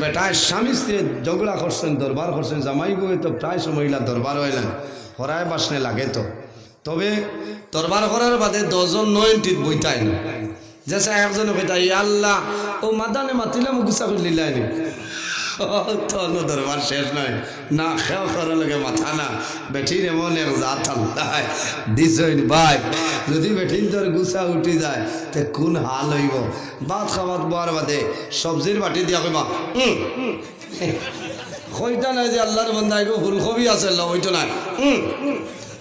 বেটায় স্বামী স্ত্রী ঝগড়া করছেন, দরবার করছেন, জামাই বই তো প্রায় মহিলা দরবার হইলেন, হরায় বাসনে লাগে তো। তবে দরবার করার বাদে দশজন নয়নটিত বইতাই না যেসা একজন কইতাই আল্লাহ, ও মাদানে মাতিলাম গুসা করে লিলাইনি তখন দরবার শেষ নয়। না খেয়াল করার লগে মাথা না। বেঠির এমন এক জাত আল্লাহ। দিছইন ভাই। যদি বেঠিন তোর গুসা উঠি যায়, তে কোন হাল হইব? ভাত খাবাত বোয়ার বাদে সবজির বাটি দিয়া কইবা কইতা নাই যে আল্লাহর বন্ধা এগো ফুলকবি আছে ল ওইটা নাই।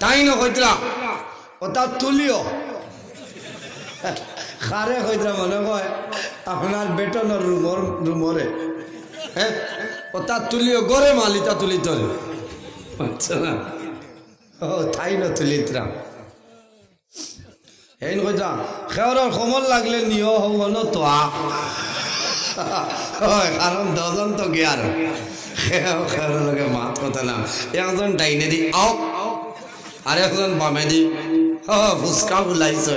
তাই না কইতরা ওটা তুলিও। খারে কইতরা মনে কয়, আপনার বেতনের রুমর, রুমরে। হ্যাঁ? ওটা তুলিও গড়ে মালিতা তুলি তোর। আচ্ছা না। ও তাই না তুলিতরা হেন কইতা খেওয়ার সমল লাগলে নিয় হব ন তো হয় কারণ দজন তো গিয়ার খেয়ার খেয়ার লগে মাত কথা না। একজন ডাইনে দি আও। আর একজন বামে দি। হ ফুচকা বুলাইছে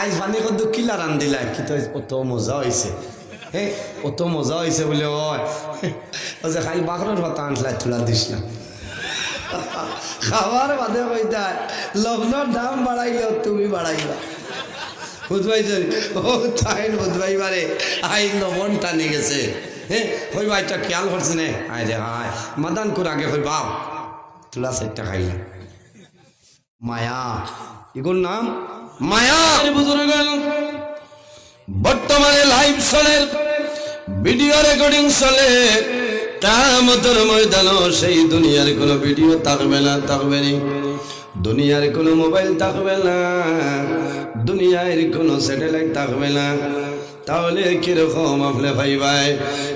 আইজ পানি কদ্দু কিলা রান দিলা কি তো অত মজা হয়েছে হে, অত মজা হয়েছে বলে ও যে খালি বাকরের ভাতা আনলা তুলা দিস না। খাবার বাদে কইতাই লবণের দাম বাড়াইলেও তুমি বাড়াইবা বুধবাইছেন ও তাই বুধবাইবারে আই লবণ টানি গেছে। হ্যাঁ হইবা এটা খেয়াল করছে নে? আয় রে মাদান করে আগে হইবা তুলা সেটটা খাইলা। মায়া এগুলোর নাম মায়া। বুজুর্গ বর্তমানে লাইভ চলের ভিডিও রেকর্ডিং চলে। কামতের ময়দানও সেই দুনিয়ার কোনো ভিডিও থাকবে না থাকবে না। দুনিয়ার কোনো মোবাইল থাকবে না, দুনিয়ার কোনো স্যাটেলাইট থাকবে না। তাহলে কীরকম আপনি ভাই ভাই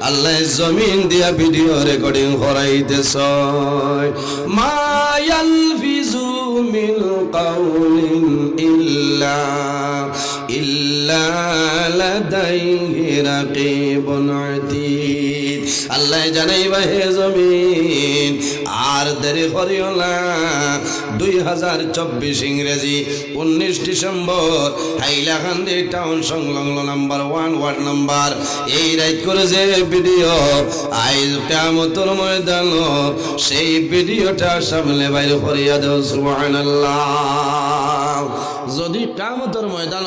আল্লাহ জমিন দিয়া ভিডিও রেকর্ডিং করাইতেছ মায়াল ফিজু মিন কাউলিন ইল্লা ইল্লা লাদাইহি রাকিবুন আতীদ আল্লাহ জানাইবা, হে জমিন দেরি করিও দুই হাজার চব্বিশ ইংরেজি উনিশ ডিসেম্বর, হাইলাকান্দি টাউন সংলগ্ন নাম্বার ওয়ান ওয়ার্ড নাম্বার। এই রাইট করে যে ভিডিও, আইজ কেমতর ময়দান, সেই ভিডিওটা সামনে বাইরে করিয়া দেও, সুবহানাল্লাহ। যদি কেমতর ময়দান,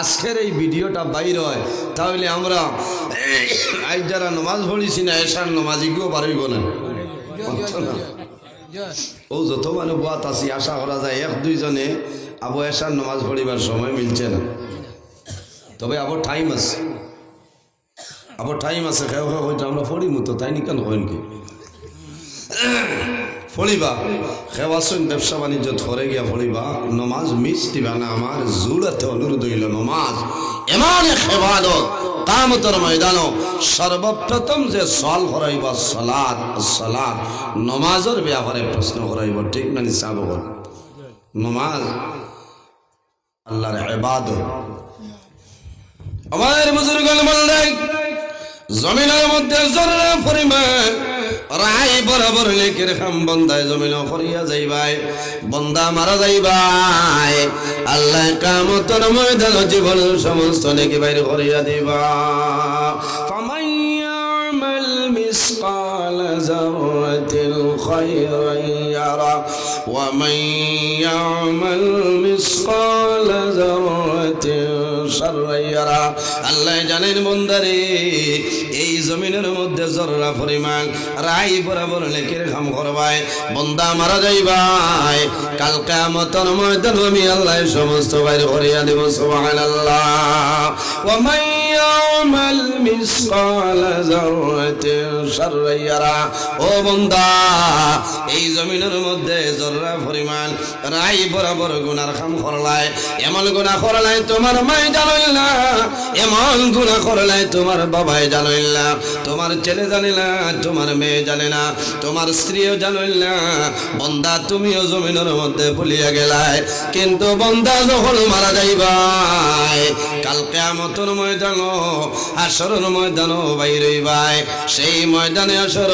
আজকের এই ভিডিওটা বাইর হয়, তাহলে আমরা আজ যারা নমাজ পড়িছি না এসার নমাজি কেউ পারইব না। ও যত মানুষ বাত আছি, আশা করা যায় এক, দুইজনে আবু এসার নমাজ পড়িবার সময় মিলছে না। তবে আবার টাইম আছে। আবার টাইম আছে খেয়ে খেয়ে হয়তো আমরা পড়ি মতো তাই নি কেন কি? ফলিবা খেওয়াসন ব্যবসা বাণিজ্য ধরে গিয়া ফলিবা নমাজ মিস দিবা না আমার জুড়াতে অনুরোধ হইল, নমাজ এমন খেবাদত কামতর ময়দান সর্বপ্রথম যে সল হরাইব সলাদ সলাদ নমাজের ব্যাপারে প্রশ্ন হরাইব, ঠিক না নিসাব নমাজ আল্লাহর ইবাদত। আমার বুজুর্গ বললেন জমিনের মধ্যে জররা পরিমাণ রাই বরাবর লেকের খাম বন্দায় জমিন ফরিয়া যাইবাই বন্দা মারা যাইবাই আল্লাহ কামতর ময়দান জীবন সমস্ত লেকে বাইরে করিয়া দিবা فمن يعمل مثقال ذرة خيرا يرى ومن يعمل مثقال ذرة شرا يرى আল্লাহ জানেন বন্দারে, এই জমিনের মধ্যে জররা পরিমাণ রাই বরাবর লেখের ঘাম করবায় বন্দা মারা যাইবাই কালকা মতন ময়দান আমি আল্লাহ সমস্ত বাইর করিয়া দেব সোহান আল্লাহ ও বন্দা, এই জমিনের মধ্যে জররা পরিমাণ রাই বরাবর গুনার খাম করলাই। এমন গুণা করলাই তোমার মাই জানইল এমন গুণা করলাই তোমার বাবাই জানইল তোমার ছেলে জানে না, তোমার মেয়ে জানে না, তোমার স্ত্রীও জানইল বন্দা তুমিও জমিনের মধ্যে ভুলিয়া গেলাই। কিন্তু বন্দা যখন মারা যাইবাই, কাল কেয়ামতর ময়দান আসরের ময়দান বাইরে ভাই সেই ময়দানে আসর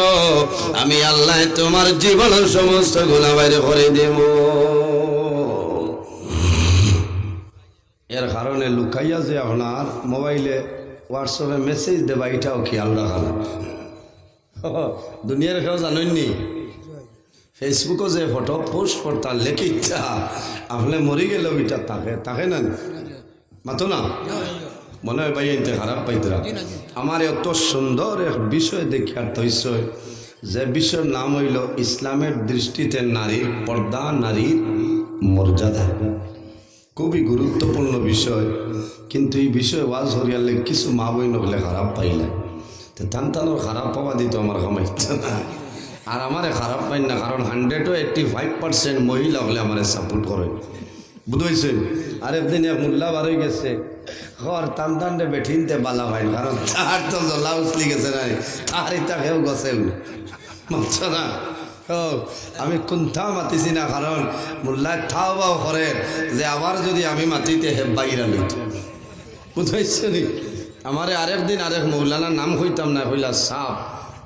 আমি আল্লাহ তোমার জীবনের সমস্ত গুণা বাইরে করে দেব এর কারণে লুকাইয়া যে আপনার মোবাইলে হোয়াটসঅ্যাপে মেসেজ দেবা এটাও খেয়াল রাখা লাগবে। দুনিয়ার কেউ জানেননি ফেসবুকও যে ফটো পোস্ট করতাম লেখিচ্ছা আপনি মরি গেল এটা তাকে তাকে না মাতো না? মনে হয় ভাই এতে খারাপ পাইতরা। আমার এত সুন্দর এক বিষয় দেখার তৈস যে বিষয়ের নাম হইল ইসলামের দৃষ্টিতে নারীর পর্দা নারীর মর্যাদা। খুবই গুরুত্বপূর্ণ বিষয়। কিন্তু এই বিষয়ে ওয়াজ হরিয়ালে কিছু মা বইন হলে খারাপ পাইলে তো টান টানোর খারাপ পাওয়া দিত আমার কামাইছে না। আর আমারে খারাপ পাই না, কারণ হান্ড্রেডও এইট্টি ফাইভ পার্সেন্ট মহিলা হলে আমারে সাপোর্ট করে। বুঝেছেন আর একদিন এক মোল্লা বার হয়ে গেছে। ঘর টান টানটে বেঠিনতে বালা হয় কারণ তার তো জলা উচলি গেছে না তার ইটা কেউ গছে না? আমি কোনটা মাতিছি না কারণ মোল্লায় থাও বাও করে যে আবার যদি আমি মাতিতে হে বাইরা লইত বুঝাইছে নি? আমারে আরেক দিন আরেক মৌলানার নাম হইতাম না হইলা সাপ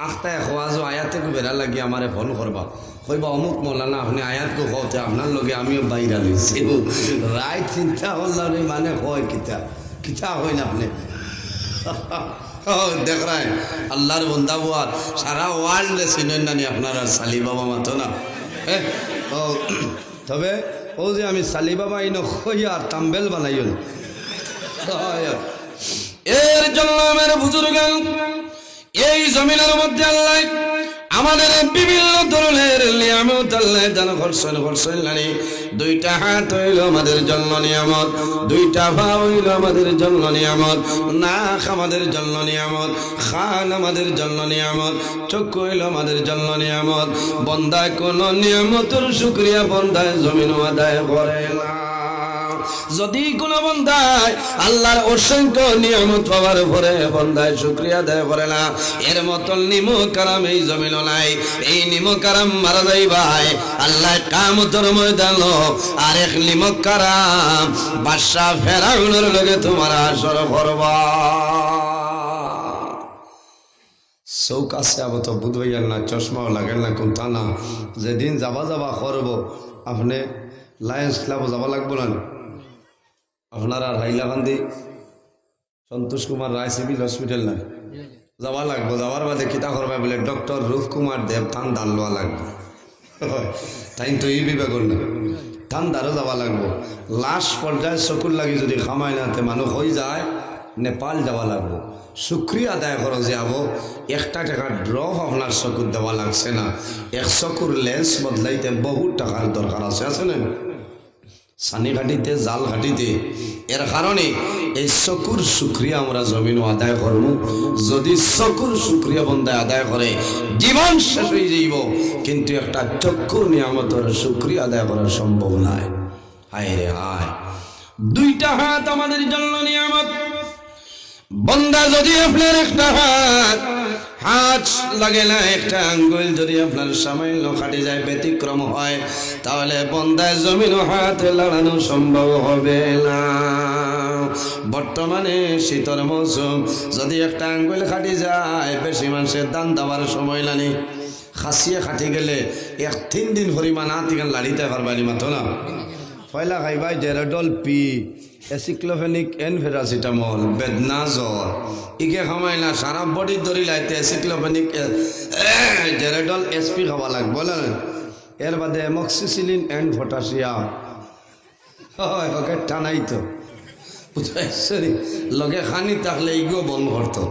আখটায় খোয়াজ আয়াতে বেড়া লাগি আমারে ফোন করবা কইবা অমুক মৌলানা আপনি আয়াত কো কওতে আপনার লগে আমিও বাইরা লইছি রায় চিন্তা করলাম মানে কয় কিতা। কিতা হই না আপনি? দেখ রায়, আল্লাহর বন্দা বুয়ার সারা ওয়ার্ল্ডে চিনেন নানি আপনার আর সালি বাবা মাতো না? হ্যাঁ? তবে, ও যে আমি সালি বাবা ইন আর তাম্বেল বানাইও না এর জন্য আমার বুজুর্গ, এই জমিনের মধ্যে আল্লাহ আমাদের বিভিন্ন ধরনের নিয়ামত, আল্লাহ দান করছেন করছেন নানি দুইটা হাত হইল আমাদের জন্য নিয়ামত, দুইটা পা হইল আমাদের জন্য নিয়ামত, নাক আমাদের জন্য নিয়ামত, খান আমাদের জন্য নিয়ামত চক্ষু হইল আমাদের জন্য নিয়ামত। বন্দায় কোন নিয়ামতের শুক্রিয়া বন্দায় জমিন আদায় করে না। যদি কোনো বন্ধায় আল্লাহর অসংখ্য নিয়মত পাওয়ার পরে বন্ধায় শুক্রিয়া দেয় করে না, এর মতন নিম কারাম এই জমিন নাই। এই নিম কারাম মারা যাই ভাই আল্লাহ কামতর ময়দান এক নিম কারাম। বাদশাহ ফেরাউনের লগে তোমার আসর করবা চৌক আছে, আবার তো বুধ হইয়ার না, চশমাও লাগেন না কোন তা না। যেদিন যাবা যাবা করব, আপনি লায়ন্স ক্লাবও যাবা লাগবো না? আপনার হাইলাকান্দি সন্তোষ কুমার রায় সিভিল হসপিটাল না? যাওয়া লাগবো, যাওয়ার বাদে কিতা করবা বলে ডক্টর রূপ কুমার দেব থান দান লওয়া লাগবে। তাই তো এই বিবেকর না। থান দারও যাওয়া লাগবো। লাস্ট পর্যায়ে চকুর লাগি যদি খামাই নাতে মানুষ হয়ে যায়, নেপাল যাওয়া লাগবো। শুক্রিয়া আদায় করো যে আবো, একটা টাকার ড্রপ আপনার চকুর দেওয়া লাগছে না। এক চকুর লেন্স বদলাইতে বহুত টাকার দরকার আছে আছে না সানি ঘাটিতে জাল ঘাটিতে এর কারণে এই চকুর শুক্রিয়া আমরা জমিন আদায় করব যদি চকুর শুক্রিয়া বন্ধায় আদায় করে জীবন শেষ হয়ে যাইব কিন্তু একটা চক্ষুর নিয়ামতের শুক্রিয়া আদায় করা সম্ভব নয় হায় রে, হায়। দুইটা হাত আমাদের জন্য নিয়ামত। বন্দা যদি আপনার একটা হাত হাত লাগে না, একটা আঙ্গুল যদি আপনার সামান্য খাটে যায়, ব্যতিক্রম হয়, তাহলে বন্দায় জমিন হাত লাগানো সম্ভব হবে না। বর্তমানে শীতর মৌসুম, যদি একটা আঙ্গুল খাটি যায়, বেশি মানুষের দান দেওয়ার সময় লাগে খাসিয়ে খাটি গেলে এক তিন দিন পরিমাণ হাত লাড়িতে পারবানি মাতো না। পয়লা খাইবাই জেরাডল পি এসিক্লোফেনিক এন ফেরাসিটামল বেদনা জ্বর ইকে খামাই না সারা বডি ধরি লাইতে এসিক্লোফেনিক জেরাডল এসপি খাওয়া লাগবে না? এর বাদে এমক্সিসিলিন এন্ড পটাশিয়াম হয় ওকে টানাই তো লগে খানি থাকলে ইগো বন্ধ করতো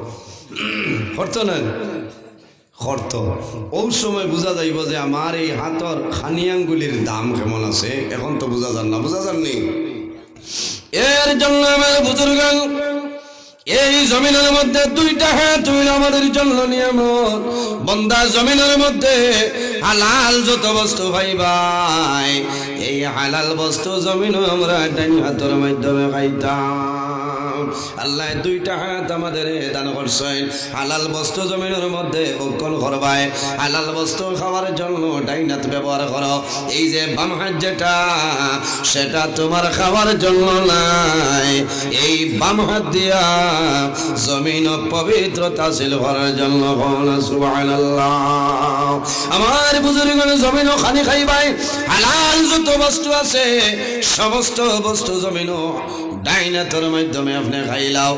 করতো না? খর্ত। ওই সময় বোঝা যাইব যে আমার এই হাতর খানিয়াঙ্গুলির দাম কেমন আছে, এখন তো বোঝা যান না, বোঝা যাননি? এর জন্য আমার বুজুর্গ এই জমিনের মধ্যে দুইটা হাত হইল আমাদের জন্য নিয়ামত। বন্দা জমিনের মধ্যে হালাল যত বস্তু ভাই এই হালাল বস্তু জমিন আমরা ডাইন হাতের মাধ্যমে খাইতাম। আল্লাহ দুইটা হাত আমাদের দান করছেন। হালাল বস্তু জমিনের মধ্যে বক্ষণ করবাই। হালাল বস্তু খাওয়ার জন্য ডাইন হাত ব্যবহার করো। এই যে বাম হাত যেটা, সেটা তোমার খাওয়ার জন্য নাই। এই বাম হাত দিয়া জমিন পবিত্রতা ছিল করার জন্য আমার বুজুর্গ জমিন খানি খাইবাই। হালাল যত বস্তু আছে, সমস্ত বস্তু জমিন ডাইনাতর মাধ্যমে আপনি খাইলাও।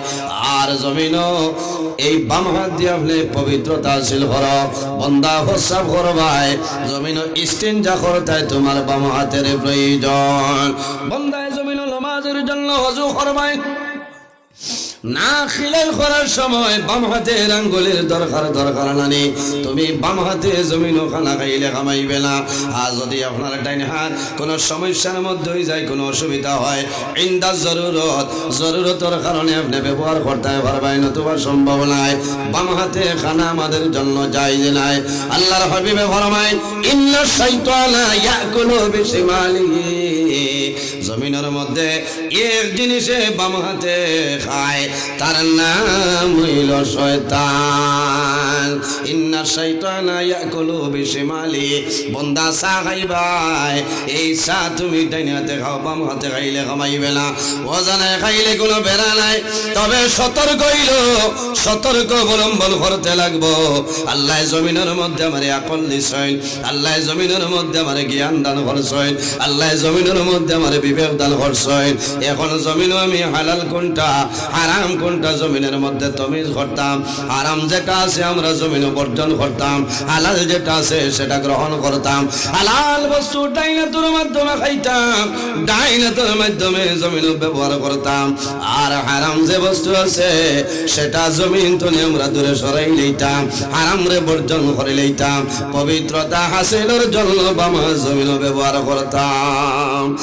আর জমিন এই বাম হাত দিয়ে আপনি পবিত্রতা হাসিল কর বন্দা হসাব করবাই জমিন ইস্তিনজা করতাই তোমার বাম হাতের প্রয়োজন। বন্দায় জমিন নমাজের জন্য হজু করবাই না খিলাই করার সময় বাম হাতের আঙ্গুলের দরকার দরকার নানি। তুমি বাম হাতে জমিন খানা খাইলে কামাইবে না। আর যদি আপনার ডাইন হাত কোনো সমস্যার মধ্যে হয়ে যায়, কোনো অসুবিধা হয়, ইন্দা জরুরত। জরুরতর কারণে আপনি ব্যবহার করতে পারবেন নতুবা সম্ভব নাই বাম হাতে খানা আমাদের জন্য যাই যে নাই। আল্লাহর হবিবে ফরমায়, ইন্না শাইতানা ইয়াকুলু বিশিমালিহি জমিনের মধ্যে এক জিনিসে বাম হাতে খায়, তার নাম হইল শয়তান। ইন্না শয়তানা ইয়াকুলু বিশিমালি, বন্দা চা খাইবাই, এই চা তুমি ডাইন হাতে খাও, বাম হাতে খাইলে কামাইবে না। অজানায় খাইলে কোনো বেড়া নাই, তবে সতর্ক হইল, সতর্ক অবলম্বন করতে লাগবো। আল্লাহ জমিনের মধ্যে আমার আকল দিছেন, আল্লাহ জমিনের মধ্যে আমার জ্ঞান দান করছেন, আল্লাহ জমিনের মধ্যে আমার বিবেক দান করছেন এখন জমিন আমি হালাল কোনটা? হারাম কোনটা? জমিনের মধ্যে তমিজ করতাম হারাম যেটা আছে আমরা জমিন বর্জন করতাম। হালাল যেটা আছে সেটা গ্রহণ করতাম। হালাল বস্তু ডাইনাতুর মাধ্যমে খাইতাম। ডাইনাতুর মাধ্যমে জমিন ব্যবহার করতাম। আর হারাম যে বস্তু আছে, সেটা জমিন তো আমরা দূরে সরাই লইতাম। হারাম রে বর্জন করে লইতাম। পবিত্রতা হাসিলের জন্য বামা জমিন ব্যবহার করতাম।